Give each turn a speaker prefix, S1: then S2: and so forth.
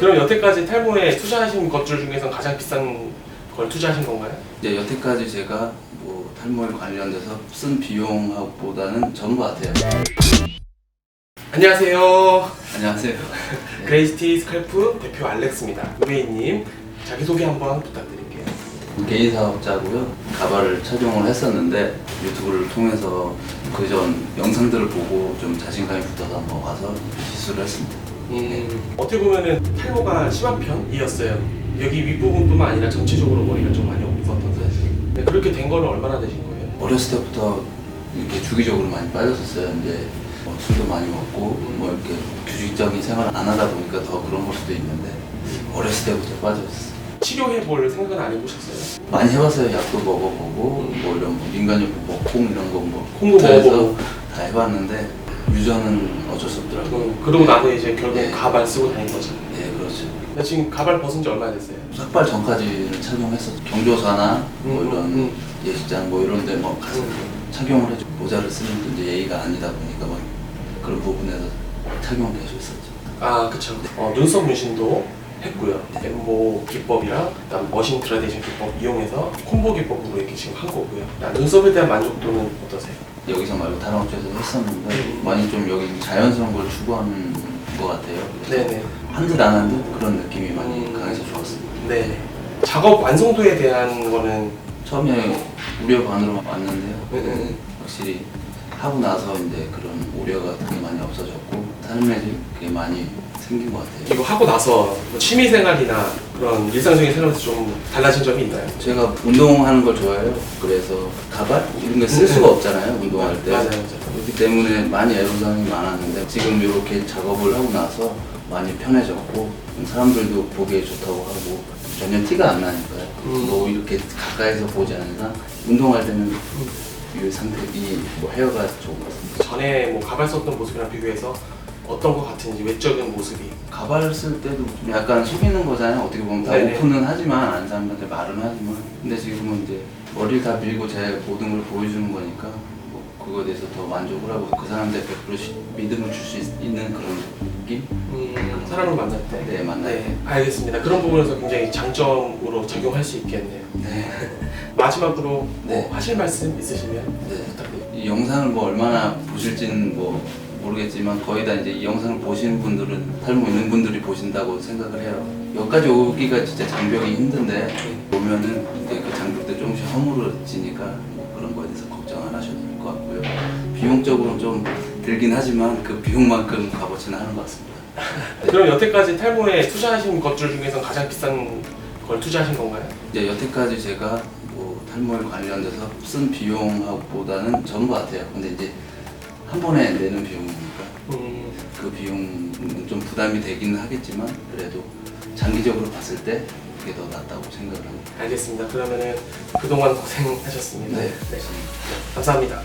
S1: 그럼 여태까지 탈모에 투자하신 것들 중에서 가장 비싼 걸 투자하신 건가요?
S2: 이제 여태까지 제가 뭐 탈모에 관련돼서 쓴 비용보다는 적은 것 같아요.
S1: 안녕하세요.
S2: 안녕하세요.
S1: 그레이스티 스칼프 대표 알렉스입니다. 우베이님 자기소개 한번 부탁드릴게요.
S2: 개인 사업자고요. 가발을 착용을 했었는데 유튜브를 통해서 그전 영상들을 보고 좀 자신감이 붙어서 한번 와서 시술을 했습니다.
S1: 음, 어떻게 보면은 탈모가 심한 편이었어요. 여기 윗부분뿐만 아니라 전체적으로 머리가 좀 많이 없었던 사실. 네, 그렇게 된 거는 얼마나 되신 거예요?
S2: 어렸을 때부터 이렇게 주기적으로 많이 빠졌었어요. 이제 뭐 술도 많이 먹고 뭐 이렇게 규칙적인 생활을 안 하다 보니까 더 그런 걸 수도 있는데 어렸을 때부터 빠졌었어요.
S1: 치료해 볼 생각은 안 해보셨어요?
S2: 많이 해봤어요. 약도 먹어보고 뭐 이런 뭐 민간요법, 뭐 콩 이런 거뭐
S1: 콩도 먹어보고.
S2: 다 해봤는데 유전은 어쩔 수 없더라고요.
S1: 음, 그러고 나서 이제 결국
S2: 네.
S1: 가발 쓰고 다닌 거죠.
S2: 네 그렇죠.
S1: 근데 지금 가발 벗은 지 얼마나 됐어요?
S2: 삭발 전까지는 착용했었죠. 경조사나 뭐
S1: 음,
S2: 이런
S1: 음,
S2: 예식장 뭐 이런 데뭐 가서
S1: 음.
S2: 착용을 해줘. 모자를 쓰는 게 이제 예의가 아니다 보니까 막 그런 부분에서 착용을 계속 했었죠.
S1: 아, 그쵸. 어, 눈썹 문신도 했고요. 엠보 기법이랑 그다음 머신 그라데이션 기법 이용해서 콤보 기법으로 이렇게 지금 한 거고요. 아, 눈썹에 대한 만족도는 어떠세요?
S2: 여기서 말고 다른 업체에서 했었는데
S1: 음.
S2: 많이 좀 여기 자연스러운 걸 추구하는 것 같아요. 그래서
S1: 네네.
S2: 한 듯 안 한 듯 그런 느낌이 많이
S1: 음.
S2: 강해서 좋았습니다.
S1: 네. 작업 완성도에 대한 거는
S2: 처음에 우려 반으로 왔는데요.
S1: 네.
S2: 확실히 하고 나서 이제 그런 우려가 되게 많이 없어졌고 삶에 그게 많이 생긴 것 같아요.
S1: 이거 하고 나서 뭐 취미 생활이나 그런 일상적인 생활에서 좀 달라진 점이 있나요?
S2: 제가 운동하는 걸 좋아해요. 그래서 가발 이런 게 쓸 수가 없잖아요. 운동할 때.
S1: 음. 맞아요, 맞아요.
S2: 그렇기 때문에 많이 애로사항이 많았는데 지금 이렇게 작업을 하고 나서 많이 편해졌고 사람들도 보기에 좋다고 하고 전혀 티가 안 나니까요.
S1: 음.
S2: 뭐 이렇게 가까이서 보지 않는 이상 운동할 때는 이 상태, 이 뭐 헤어가 좋은 것 같습니다.
S1: 전에 뭐 가발 썼던 모습이랑 비교해서 어떤 것 같은지 외적인 모습이
S2: 가발을 쓸 때도 좀 약간 속이는 거잖아요. 어떻게 보면 다
S1: 네네.
S2: 오픈은 하지만 안 사람한테 말은 하지만 근데 지금은 이제 머리를 다 밀고 제 모든 걸 보여주는 거니까 뭐 그거에 대해서 더 만족을 하고 그 사람한테 100% 시- 믿음을 줄 수 있는 그런 느낌?
S1: 음, 사람을 만날 때.
S2: 네, 만날
S1: 네, 알겠습니다. 그런 부분에서 굉장히 장점으로 작용할 수 있겠네요.
S2: 네.
S1: 마지막으로
S2: 네.
S1: 뭐 하실 말씀 있으시면
S2: 네.
S1: 부탁드립니다.
S2: 이 영상을 뭐 얼마나 보실지는 뭐 모르겠지만 거의 다 이제 이 영상을 보시는 분들은 탈모 있는 분들이 보신다고 생각을 해요. 여기까지 오기가 진짜 장벽이 힘든데 오면은 이제 그 장벽도 조금씩 허물어지니까 뭐 그런 거에 대해서 걱정 안 하셔도 될 것 같고요. 비용적으로 좀 들긴 하지만 그 비용만큼 값어치는 하는 것 같습니다.
S1: 그럼 여태까지 탈모에 투자하신 것들 중에서 가장 비싼 걸 투자하신 건가요?
S2: 이제 여태까지 제가 뭐 탈모에 관련돼서 쓴 비용보다는 적은 것 같아요. 근데 이제 한 번에 내는 비용이니까
S1: 음,
S2: 그 비용은 좀 부담이 되기는 하겠지만 그래도 장기적으로 봤을 때 그게 더 낫다고 생각을 합니다.
S1: 알겠습니다. 그러면은 그동안 고생하셨습니다.
S2: 네.
S1: 감사합니다.